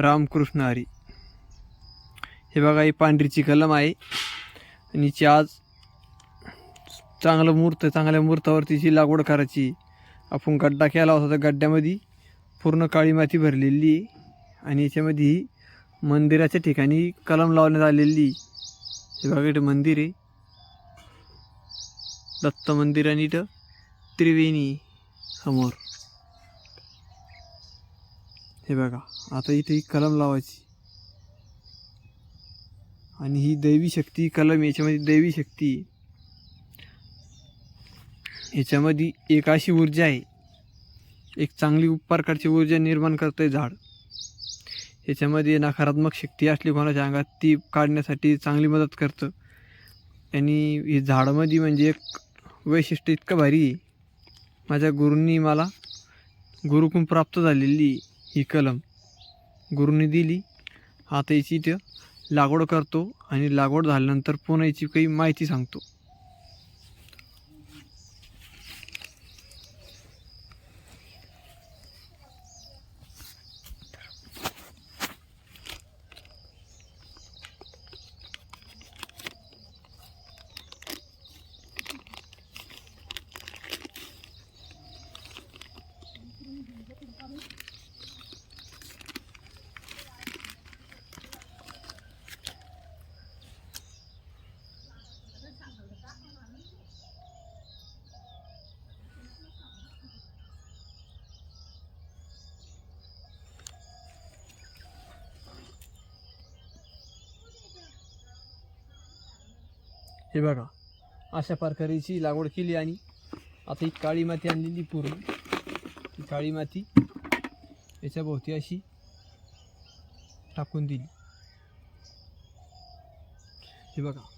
रामकृष्ण हरी. हे बघा ही पांढरीची कलम आहे. आणि हिची आज चांगलं मूर्त चांगल्या मूर्तावरतीची लागवड करायची आपण गड्डा केला होता त्या गड्ड्यामध्ये पूर्ण काळी माती भरलेली आहे. आणि याच्यामध्ये मंदिराच्या ठिकाणी कलम लावण्यात आलेली हे बघा इथं मंदिर आहे. दत्त मंदिर आणि इथं त्रिवेणी समोर. हे बघा आता इथे ही कलम लावायची. आणि ही दैवी शक्ती कलम याच्यामध्ये दैवी शक्ती. याच्यामध्ये एक अशी ऊर्जा आहे. एक चांगली प्रकारची ऊर्जा निर्माण करतं झाड. याच्यामध्ये नकारात्मक शक्ती असली कोणाच्या अंगात ती काढण्यासाठी चांगली मदत करतं. आणि हे झाडामध्ये म्हणजे एक वैशिष्ट्य इतकं भारी आहे. माझ्या गुरूंनी मला गुरुकून प्राप्त झालेली ही कलम. गुरुने दिली. आता याची इथं लागवड करतो आणि लागवड झाल्यानंतर पुन्हा याची काही माहिती सांगतो. हे बघा अशा प्रकारेची लागवड केली आणि आता ही काळी माती आणलेली पूर्ण. ही काळी माती याच्या भोवती अशी टाकून दिली. हे बघा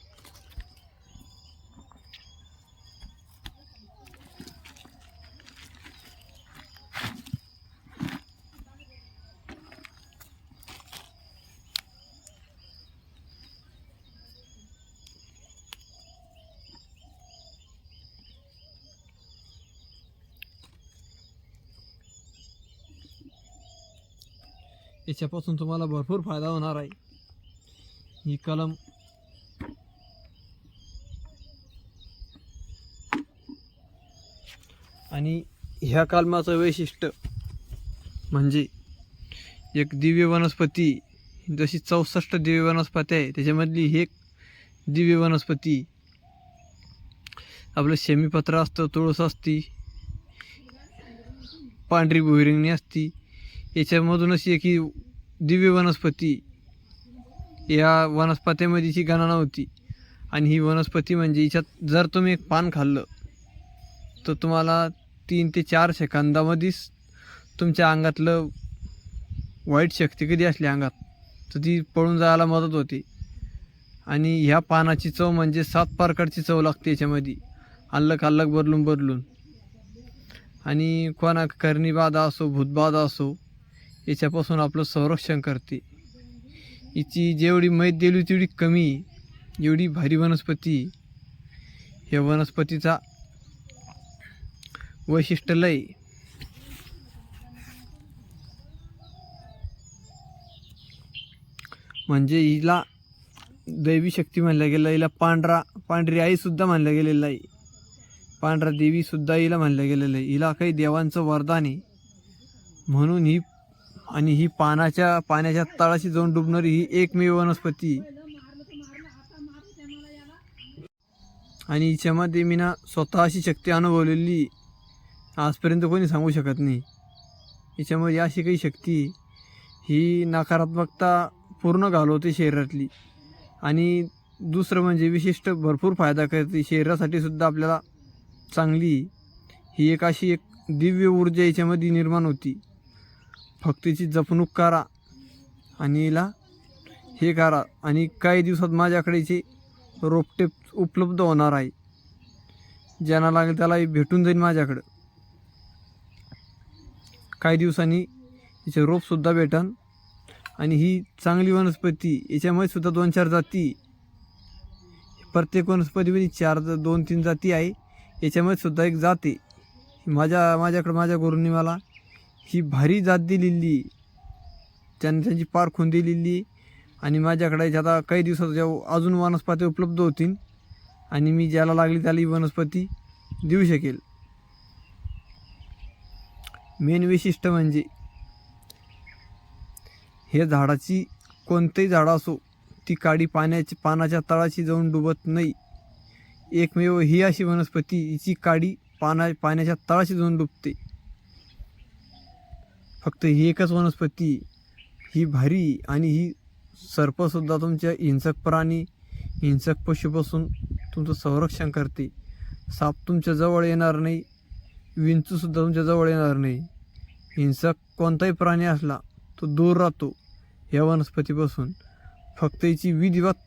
याच्यापासून तुम्हाला भरपूर फायदा होणार आहे. ही कलम. आणि ह्या कलमाचं वैशिष्ट्य म्हणजे एक दिव्य वनस्पती जशी चौसष्ट दिव्य वनस्पती आहे त्याच्यामधली ही एक दिव्य वनस्पती. आपलं शेमीपत्र असतं तुळस असती पांढरी भुईरिंगणी असती याच्यामधूनच एक ही दिव्य वनस्पती. या वनस्पतीमध्येची गणना होती. आणि ही वनस्पती म्हणजे हिच्यात जर तुम्ही एक पान खाल्लं तर तुम्हाला तीन ते चार सेकंदामध्येच तुमच्या अंगातलं वाईट शक्ती कधी असली अंगात तर ती पळून जायला मदत होते. आणि ह्या पानाची चव म्हणजे सात प्रकारची चव लागते याच्यामध्ये. अल्लक अल्लक बदलून बदलून. आणि कोणा करणीबाधा असो भूतबाधा असो याच्यापासून आपलं संरक्षण करते. हिची जेवढी मैत दिली तेवढी कमी एवढी भारी वनस्पती या वनस्पतीचा वैशिष्ट्य लय. म्हणजे हिला दैवी शक्ती म्हणल्या गेलं हिला पांढरा पांढरी आईसुद्धा म्हणलं गेलेलं आहे. पांढरा देवीसुद्धा हिला म्हणलं गेलेलं आहे. हिला काही देवांचं वरदान आहे. म्हणून ही आणि ही पानाच्या पाण्याच्या तळाशी जाऊन डुबणारी ही एकमेव वनस्पती. आणि हिच्यामध्ये मी ना स्वतः अशी शक्ती अनुभवलेली आजपर्यंत कोणी सांगू शकत नाही. हिच्यामध्ये अशी काही शक्ती ही नकारात्मकता पूर्ण घालवते शरीरातली. आणि दुसरं म्हणजे विशिष्ट भरपूर फायदा करते. शरीरासाठी सुद्धा आपल्याला चांगली ही एक अशी एक दिव्य ऊर्जा याच्यामध्ये निर्माण होती. फक्त जपणूक करा आणि हिला हे करा. आणि काही दिवसात माझ्याकडेचे रोपटे उपलब्ध होणार आहे. ज्यांना लागेल त्यालाही भेटून जाईल माझ्याकडं. काही दिवसांनी हिचे रोपसुद्धा भेटन. आणि ही चांगली वनस्पती याच्यामध्ये सुद्धा दोन चार जाती. प्रत्येक वनस्पतीमध्ये चार दोन तीन जाती आहे. याच्यामध्ये सुद्धा एक जाती. माझ्या माझ्याकडं माझ्या गुरुंनी मला ही भारी जात दिलेली. त्यांनी त्यांची पार खून दिलेली. आहे आणि माझ्याकडे आता काही दिवसात जेव्हा अजून वनस्पती उपलब्ध होतील. आणि मी ज्याला लागली त्याला ही वनस्पती देऊ शकेल. मेन वैशिष्ट्य म्हणजे हे झाडाची कोणतेही झाडं असो ती काडी पाण्याची पानाच्या तळाशी जाऊन डुबत नाही. एकमेव ही अशी वनस्पती हिची काडी पाना पाण्याच्या तळाशी जाऊन डुबते. फक्त ही एकच वनस्पती ही भारी आणि ही सर्पसुद्धा तुमच्या हिंसक प्राणी हिंसक पशुपासून तुमचं संरक्षण करते. साप तुमच्या जवळ येणार नाही विंचूसुद्धा तुमच्या जवळ येणार नाही. हिंसक कोणताही प्राणी असला तो दूर राहतो या वनस्पतीपासून. फक्त हिची विधिवत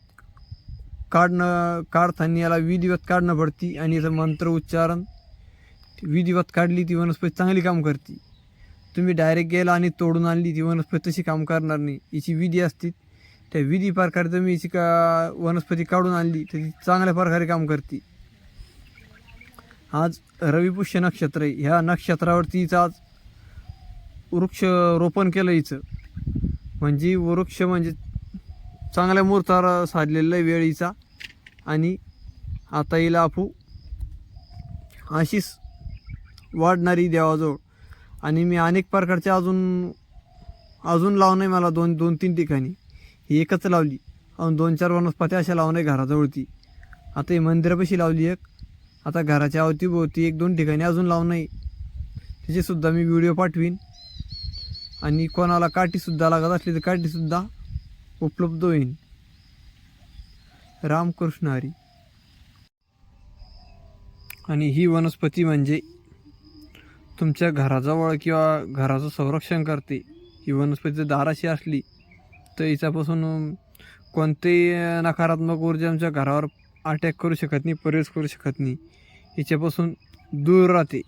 काढणं काढताना याला विधिवत काढणं पडती आणि याचं मंत्र उच्चारण विधिवत काढली ती वनस्पती चांगली काम करते. तुम्ही डायरेक्ट गेला आणि तोडून आणली ती वनस्पती तशी काम करणार नाही. हिची विधी असते. त्या विधी प्रकारे तुम्ही हिची का वनस्पती काढून आणली तर ती चांगल्या प्रकारे काम करते. आज रविपुष्य नक्षत्र आहे. ह्या नक्षत्रावरती हिचं आज वृक्ष रोपण केलं हिचं. म्हणजे वृक्ष म्हणजे चांगल्या मुहूर्तावर साधलेला आहे वेळीचा आणि आता हिला आपू अशीच वाढणारी देवाजवळ आणि मी अनेक प्रकारचे अजून अजून लावणं आहे मला दोन दोन तीन ठिकाणी. ही एकच लावली. अजून दोन चार वनस्पती अशा लावणं आहे घराजवळती. आता ही मंदिरापाशी लावली एक. आता घराच्या अवतीभोवती एक दोन ठिकाणी अजून लावणं आहे त्याचेसुद्धा मी व्हिडिओ पाठवीन. आणि कोणाला काठीसुद्धा लागत असली तर काठीसुद्धा उपलब्ध होईल रामकृष्ण हरी. आणि ही वनस्पती म्हणजे तुमच्या घराजवळ किंवा घराचं संरक्षण करते. ही वनस्पती दार दाराशी असली तर हिच्यापासून कोणतेही नकारात्मक ऊर्जा आमच्या घरावर अटॅक करू शकत नाही प्रवेश करू शकत नाही. हिच्यापासून दूर राहते.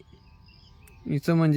हिचं म्हणजे